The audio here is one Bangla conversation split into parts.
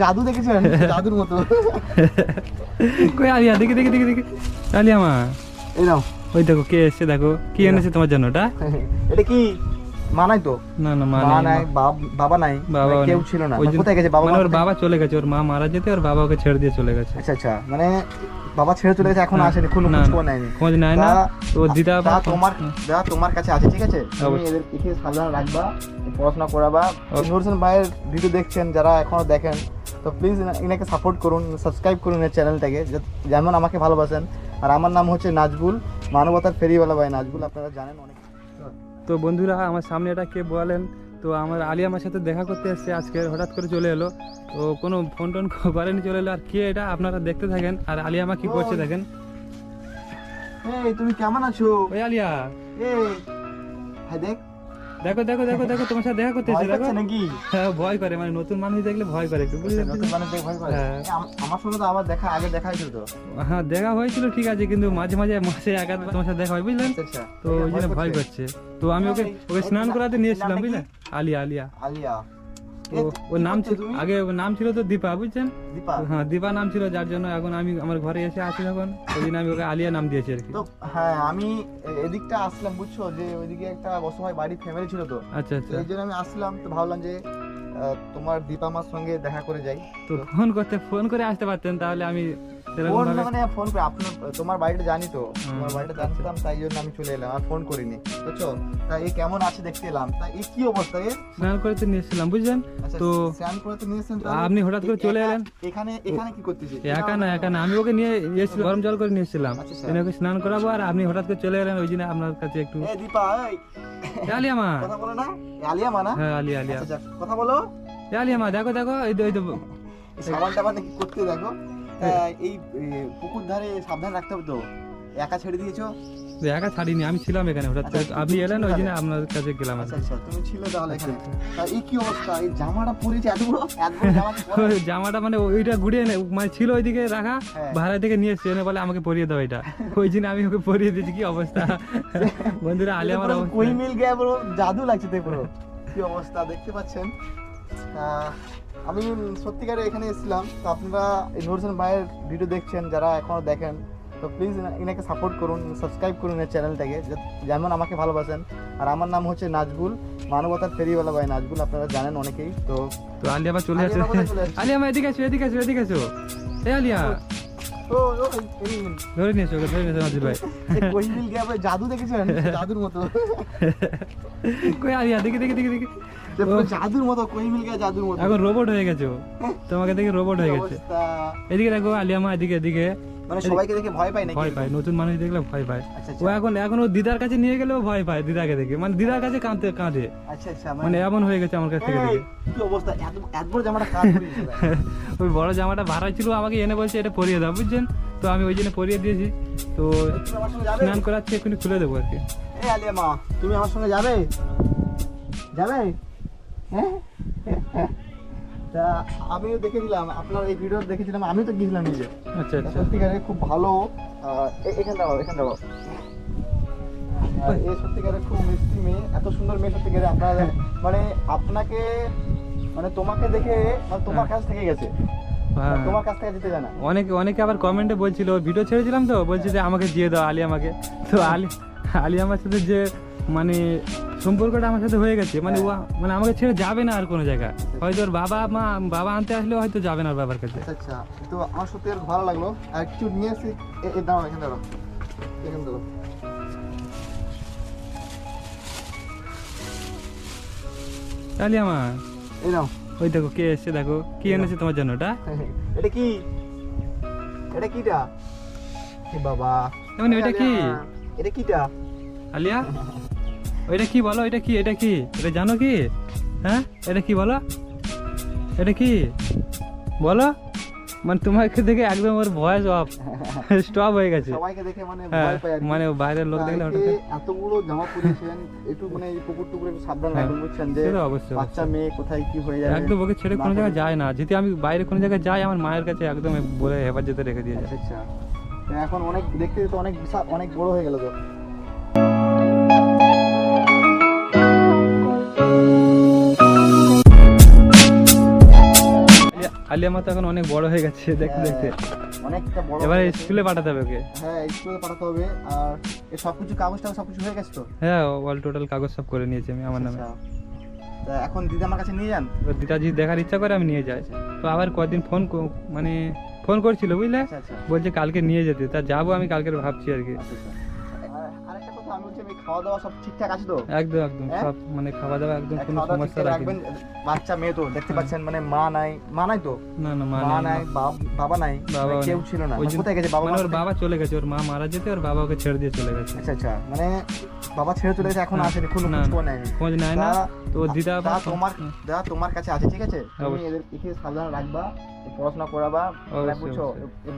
জাদু জাদুর মতো। কই আলিয়া আলিয়া মা। এই নাও। ওই দেখো কে দেখো কি এনেছে তোমার জন্য ওটা? এটা কি? মানাই তো? না না নাই বাবা নাই? বাবা মানে কেউ ছিল না। মানে কোথায় গেছে? বাবা মানে ওর বাবা চলে গেছে ওর মা মারা যেতে ওর বাবা ওকে ছেড়ে দিয়ে চলে গেছে। আচ্ছা আচ্ছা। মানে বাবা ছেড়ে চলে গেছে এখন আসেনি কোনো খোঁজ। খবর নেয়নি খোঁজ নেয় না তো দিদা তোমার দা তোমার কাছে আছে ঠিক আছে তুমি। এদের একে সাবধান রাখবা পড়াশোনা করাবা অবশ্যই। নুর হোসেন ভাইয়ের ভিডিও দেখছেন যারা এখনও দেখেন তো প্লিজ এনাকে সাপোর্ট করুন সাবস্ক্রাইব করুন এই চ্যানেলটাকে যেমন আমাকে ভালোবাসেন আর আমার নাম হচ্ছে নাজবুল মানবতার ফেরিওয়ালা ভাই নাজবুল আপনারা জানেন অনেক তো বন্ধুরা আমার সামনে এটা কে বলেন তো আমার আলিয়া আমার সাথে দেখা করতে এসছে আজকে হঠাৎ করে চলে এলো। তো কোনো ফোন টোন করেনি চলে এলো। আর কে এটা? আপনারা দেখতে থাকেন। আর আলিয়া মা কি করছে। দেখেন। এই তুমি কেমন আছো? ওই আলিয়া। এই হ্যাঁ দেখ। দেখো দেখো দেখো দেখো তোমার সাথে দেখা করতে এসছে দেখো। নাকি? হ্যাঁ ভয় করে মানে নতুন মানুষ দেখলে ভয় করে একটু বুঝলে নতুন মানুষ দেখে ভয় করে। হ্যাঁ। আমার সঙ্গে তো আবার দেখা আগে দেখা হয়েছিল তো। হ্যাঁ দেখা হয়েছিল ঠিক আছে কিন্তু মাঝে মাঝে মাসে আগাত তোমার সাথে দেখা হয় বুঝলেন? আচ্ছা আচ্ছা। তো ওই জন্য ভয় করছে। তো আমি ওকে ওকে স্নান করাতে নিয়েছিলাম বুঝলে? বুঝলেন আলিয়া আলিয়া। আলিয়া। তো ওর নাম ছিল আগে ওর নাম ছিল তো দীপা বুঝছেন? দীপা? হ্যাঁ দীপা নাম ছিল যার জন্য এখন আমি আমার ঘরে এসে আছি যখন ওই জন্য আমি ওকে আলিয়া নাম দিয়েছি আর কি। তো হ্যাঁ আমি এদিকটা আসলাম বুঝছ? যে ওইদিকে একটা অসহায় বাড়ির ফ্যামিলি ছিল তো। আচ্ছা আচ্ছা। এই জন্য আমি আসলাম তো ভাবলাম যে তোমার দীপা মার সঙ্গে দেখা করে যাই। তো ফোন করতে ফোন করে আসতে পারতেন তাহলে আমি ফোন মানে ফোন করে আপনার তোমার বাড়িটা জানি তো। তোমার বাড়িটা জানতাম তাই জন্য আমি চলে এলাম আর ফোন করিনি বুঝছ? তা এই কেমন আছে দেখতে এলাম। তা এই কি অবস্থা এ? স্নান করতে নিয়ে এসেছিলাম বুঝলেন? আচ্ছা তো স্নান করে তো নিয়েছেন আপনি হঠাৎ করে চলে এলেন? এখানে এখানে কি করতেছি একা না একা না। আমি ওকে নিয়ে এসেছিলাম গরম জল করে নিয়ে এসেছিলাম। আচ্ছা, ওকে স্নান করাবো আর আপনি হঠাৎ করে চলে এলেন ওই জন্য আপনার কাছে একটু এ দীপা এই। আলিয়া মা। কথা বলো না? আলিয়া মা না? হ্যাঁ আলিয়া আলিয়া। আচ্ছা কথা বলো। এ আলিয়া মা দেখো দেখো এই তো এই তো। সাবান টাবান নাকি করতে দেখো। তা এই পুকুর ধারে সাবধান রাখতে হবে তো? একা ছেড়ে দিয়েছ? একা ছাড়িনি আমি ছিলাম এখানে। হঠাৎ করে আচ্ছা, আপনি এলেন ছিলে ওই জন্য আপনার কাছে গেলাম আচ্ছা আচ্ছা তুমি ছিল তাহলে এখানে। তা এই কি অবস্থা? এই জামাটা পরেছে এত বড়? জামাটা মানে ওইটা ঘুরিয়ে নে মানে ছিল ওইদিকে রাখা হ্যাঁ। ভাড়া থেকে নিয়ে এসছে। এনে বলে আমাকে পরিয়ে দাও এটা। ওই জন্য আমি ওকে পরিয়ে দিয়েছি কি অবস্থা? বন্ধুরা আলিয়া আমার কই মিল গিয়ে পুরো জাদু লাগছে তো পুরো। কি অবস্থা দেখতে পাচ্ছেন? আমি সত্যিকারে এখানে এসেছিলাম। তো আপনারা এই নুর হোসেন ভাইয়ের ভিডিও দেখছেন যারা এখনও দেখেন তো প্লিজ এনাকে সাপোর্ট করুন সাবস্ক্রাইব করুন এই চ্যানেলটাকে যেমন আমাকে ভালোবাসেন। আর আমার নাম হচ্ছে নাজবুল মানবতার ফেরিওয়ালা ভাই নাজবুল আপনারা জানেন অনেকেই তো তো আলিয়া আবার চলে আসছে? আলিয়া মা এদিকে আসো এদিকে আসো এদিকে আসো এ আলিয়া। এই- এই নিন। ধরে নিয়েছো ওকে ধরে নিয়েছো নাজির ভাই। গিয়ে জাদু দেখেছেন জাদুর মতো। কই আলিয়া দেখি দেখি দেখি। জাদুর মতো কই মিল গিয়ে জাদুর মতো? এখন রোবট হয়ে গেছো তোমাকে দেখে রোবট হয়ে গেছে। এদিকে দেখো আলিয়া মা এদিকে এদিকে। মানে সবাইকে দেখে ভয় নাকি? ভয় পায় নতুন মানুষ দেখলে ভয় পায়। আচ্ছা ও এখন এখন ও দিদার কাছে নিয়ে গেলেও ভয় পায় দিদাকে দেখে। মানে দিদার কাছে কাঁদতে কাঁদে। আচ্ছা আচ্ছা মানে এমন হয়ে গেছে আমার কাছ থেকে দেখে। কি অবস্থা? এত এত বড় জামাটা কাজ ওই বড় জামাটা ভাড়া ছিল আমাকে এনে বলছে এটা পরিয়ে দাও বুঝছেন? তো আমি ওই জন্য পরিয়ে দিয়েছি। তো স্নান করাচ্ছি এক্ষুনি খুলে দেবো আর কি। এই আলিয়া মা তুমি আমার সঙ্গে যাবে? যাবে? হ্যাঁ তা আমিও দেখেছিলাম আপনার এই ভিডিও দেখেছিলাম আমিও তো গিয়েছিলাম নিজে। আচ্ছা আচ্ছা। সত্যিকারে খুব ভালো এখানে দাঁড়াও এখানে আর এই সত্যিকারে খুব মিষ্টি মেয়ে এত সুন্দর মেয়ে সত্যিকারে আপনার মানে আপনাকে মানে তোমাকে দেখে মানে তোমার কাছ থেকে গেছে। হ্যাঁ। তোমার কাছ থেকে যেতে জানা অনেকে অনেকে আবার কমেন্টে বলছিল ভিডিও ছেড়েছিলাম তো? বলছে যে আমাকে দিয়ে দাও আলী আমাকে তো আলি আলী আমার সাথে যে মানে সম্পর্কটা আমার সাথে হয়ে গেছে। মানে ও মানে আমাকে ছেড়ে যাবে না আর কোনো জায়গা হয়তো ওর বাবা মা বাবা আনতে আসলেও হয়তো যাবে না ওর বাবার কাছে। আচ্ছা আচ্ছা। তো আমার সত্যি ভালো লাগল। আর কিছু নিয়ে এসে এ- এ এখানে দাঁড়াও। এখানে দাঁড়াও। আলী আমার। এই নাও। ওই দেখো কে এসছে দেখো। কি এনেছে তোমার জন্য ওটা? এটা কি? এটা কিটা? বাবা। মানে ওইটা কি? এটা কিটা? আলিয়া? ওইটা কি বলো? এটা কি? এটা কি? এটা জানো কি? হ্যাঁ? এটা কি বলো? এটা কি? বলো? মানে তোমাকে দেখে একদম ওর ভয়েস অফ স্টপ হয়ে গেছে। সবাইকে দেখে মানে হ্যাঁ ভয় পায় মানে বাইরের লোক দেখলে একে এতগুলো জামা পরেছেন একটু মানে এই কুকুর টুকুর একটু সাবধান হ্যাঁ, রাখবেন বুঝছেন যে অবশ্যই, বাচ্চা মেয়ে কোথায় কি হয়ে যাবে একদম ওকে ছেড়ে কোনো জায়গায় যায় না। যদি আমি বাইরে কোনো জায়গায় যাই আমার মায়ের কাছে একদম বলে হেফাজতে রেখে দিয়ে যায়। আচ্ছা আচ্ছা। এখন অনেক দেখতে তো অনেক বিশাল অনেক বড় হয়ে গেল তো। আলিয়ামা তো এখন অনেক বড় হয়ে গেছে দেখতে দেখতে। অনেকটা বড় এবারে স্কুলে পাঠাতে হবে ওকে। হ্যাঁ স্কুলে পাঠাতে হবে। আর এই সব কিছু কাগজ টাগজ সব কিছু হয়ে গেছে তো? হ্যাঁ অল টোটাল কাগজ সব করে নিয়েছি আমি আমার নামে। আচ্ছা। এখন দিদি আমার কাছে নিয়ে যান? এবার দিদা যদি দেখার ইচ্ছা করে আমি নিয়ে যাই। তো আবার কদিন ফোন মানে ফোন করছিল বুঝলে? আচ্ছা আচ্ছা। বলছে কালকে নিয়ে যেতে। তা যাব আমি কালকে ভাবছি আর কি। খাওয়া দাওয়া সব ঠিকঠাক আছে তো? একদম একদম হ্যাঁ? সব মানে খাওয়া দাওয়া একদম হ্যাঁ, কোনো সমস্যা রাখবেন বাচ্চা মেয়ে তো দেখতে পাচ্ছেন মানে মা নাই মা নাই তো? না না মা মা নাই বাবা নাই মানে কেউ ছিল না। ওই জন্য- কোথায় গেছে? বাবা ওর বাবা চলে গেছে ওর মা মারা যেতে ওর বাবা ওকে ছেড়ে দিয়ে চলে গেছে। আচ্ছা আচ্ছা মানে বাবা ছেড়ে চলে গেছে এখন হ্যাঁ। আসেনি কোনো খোঁজ নেয় না। তো দিদা তোমার দাদা তোমার কাছে আছে ঠিক আছে? তুমি এদের সাবধান রাখবা। পড়াশোনা করাবা মানে বুঝছ?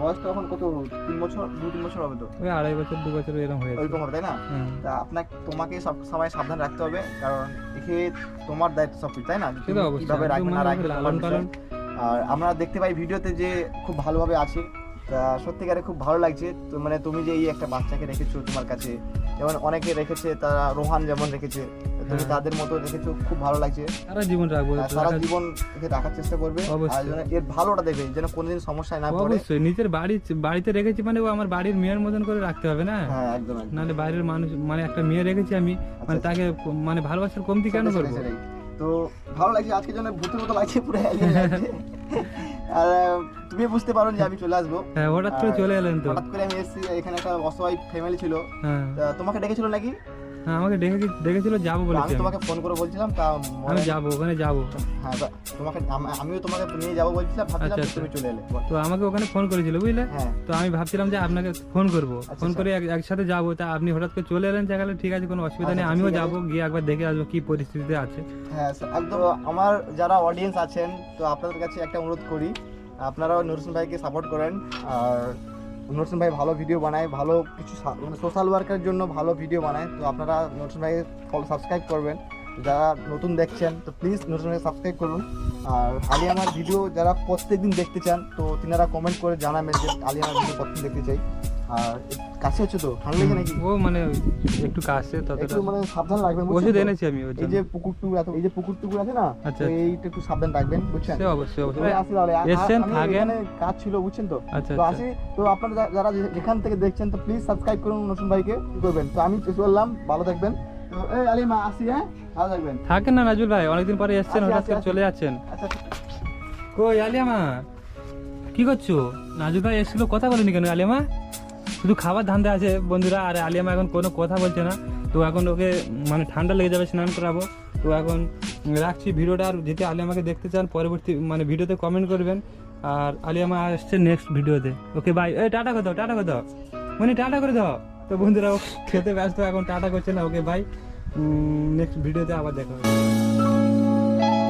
বয়স তো এখন কত তিন বছর দু তিন বছর হবে তো। ওই আড়াই বছর দু বছর এরকম হয়েছে। ওইরকম হবে তাই না? হ্যাঁ। তা আপনাকে তোমাকে সব সময় সাবধান রাখতে হবে কারণ একে তোমার দায়িত্ব সব কিছু তাই না? কীভাবে রাখবে না। আর আমরা দেখতে পাই ভিডিওতে যে খুব ভালোভাবে আছে। তা সত্যিকারে খুব ভালো লাগছে তো মানে তুমি যে এই একটা বাচ্চাকে রেখেছো তোমার কাছে যেমন অনেকে রেখেছে তারা রোহান যেমন রেখেছে তুমি হ্যাঁ। তাদের মতো রেখেছো খুব ভালো লাগছে। সারা জীবন রাখব আর সারা জীবন একে রাখার চেষ্টা করবে। আর। যেন এর ভালোটা দেবে যেন কোনোদিন সমস্যায় না পড়ে। অবশ্যই নিজের বাড়ি বাড়িতে রেখেছি মানে ও আমার বাড়ির মেয়ের মতন করে রাখতে হবে না? হ্যাঁ একদম নাহলে বাইরের মানুষ মানে একটা মেয়ে রেখেছি আমি মানে তাকে মানে ভালোবাসার কমতি কেন করব। তো ভালো লাগছে আজকের জন্য ভূতের মতো লাগছে পুরো আর তুমি বুঝতে পারো যে আমি চলে আসব। হ্যাঁ হঠাৎ করে চলে এলেন তো। হঠাৎ করে আমি এসেছি এখানে একটা অসহায় ফ্যামিলি ছিল। হ্যাঁ। তোমাকে ডেকেছিল নাকি? হ্যাঁ আমাকে ডেকে ডেকেছিল যাব বলে আমি। তোমাকে ফোন করে বলছিলাম তা আমি যাব ওখানে যাব। হ্যাঁ তোমাকে আমিও তোমাকে নিয়ে যাব বলছিলাম ভাবছিলাম আচ্ছা, তুমি চলে এলে। তো আমাকে ওখানে ফোন করেছিল বুঝলে? হ্যাঁ। তো আমি ভাবছিলাম যে আপনাকে ফোন করব। আচ্ছা, ফোন করে এক- একসাথে যাব তা আপনি হঠাৎ করে চলে এলেন দেখালে ঠিক আছে কোনো অসুবিধা নেই আচ্ছা, আমিও যাব গিয়ে একবার দেখে আসব কি পরিস্থিতিতে আছে। হ্যাঁ একদম আমার যারা অডিয়েন্স আছেন তো আপনাদের কাছে একটা অনুরোধ করি আপনারাও নুরসিন ভাইকে সাপোর্ট করেন আর নুরসিন ভাই ভালো ভিডিও বানায়, ভালো কিছু মানে সোশ্যাল ওয়ার্কের জন্য ভালো ভিডিও বানায়। তো আপনারা নরসিং ভাই ফল সাবস্ক্রাইব করবেন। যারা নতুন দেখছেন, তো প্লিজ নুরসিন ভাই সাবস্ক্রাইব করুন। আর আলি আমার ভিডিও যারা প্রত্যেকদিন দেখতে চান, তো তিনারা কমেন্ট করে জানাবেন যে আলি আমার ভিডিও প্রত্যেকদিন দেখতে চাই। আর কাছে হচ্ছে তো? ঠান্ডা লেগে নাকি? ও মানে একটু কাছে ততটা একটু মানে সাবধান রাখবেন বুঝছেন ওষুধ এনেছি আমি ওর এই যে পুকুর টুকুর এত এই যে পুকুর টুকুর আছে না আচ্ছা, এইটা একটু সাবধান রাখবেন বুঝছেন? সে অবশ্যই অবশ্যই। আসি তাহলে। আমি থাকেন। কাজ ছিল বুঝছেন তো? আচ্ছা তো আচ্ছা। আসি তো আপনারা যারা যেখান থেকে দেখছেন তো প্লিজ সাবস্ক্রাইব করুন নতুন ভাইকে করবেন? তো আমি চললাম ভালো থাকবেন। তো এই আলিমা আসি হ্যাঁ? ভালো থাকবেন। থাকেন না নাজুল ভাই অনেকদিন পরে এসছেন হঠাৎ করে চলে যাচ্ছেন। আচ্ছা কই আলিয়ামা কি করছ? নাজুল ভাই এসেছিল কথা বলেনি কেন আলিয়ামা শুধু খাবার ধান্দা আছে, বন্ধুরা, আর আলিয়ামা এখন কোনো কথা বলছে না। তো এখন ওকে মানে ঠান্ডা লেগে যাবে, স্নান করাবো। তো এখন রাখছি ভিডিওটা, আর যদি আলিয়ামাকে দেখতে চান, পরবর্তী মানে ভিডিওতে কমেন্ট করবেন। আর আলিয়ামা আসছে নেক্সট ভিডিওতে। ওকে বাই এই, টাটা করে দাও, টাটা করে দাও। মানে টাটা করে দাও। তো বন্ধুরা খেতে ব্যস্ত, এখন টাটা করছে না। ওকে বাই নেক্সট ভিডিওতে আবার দেখা হবে।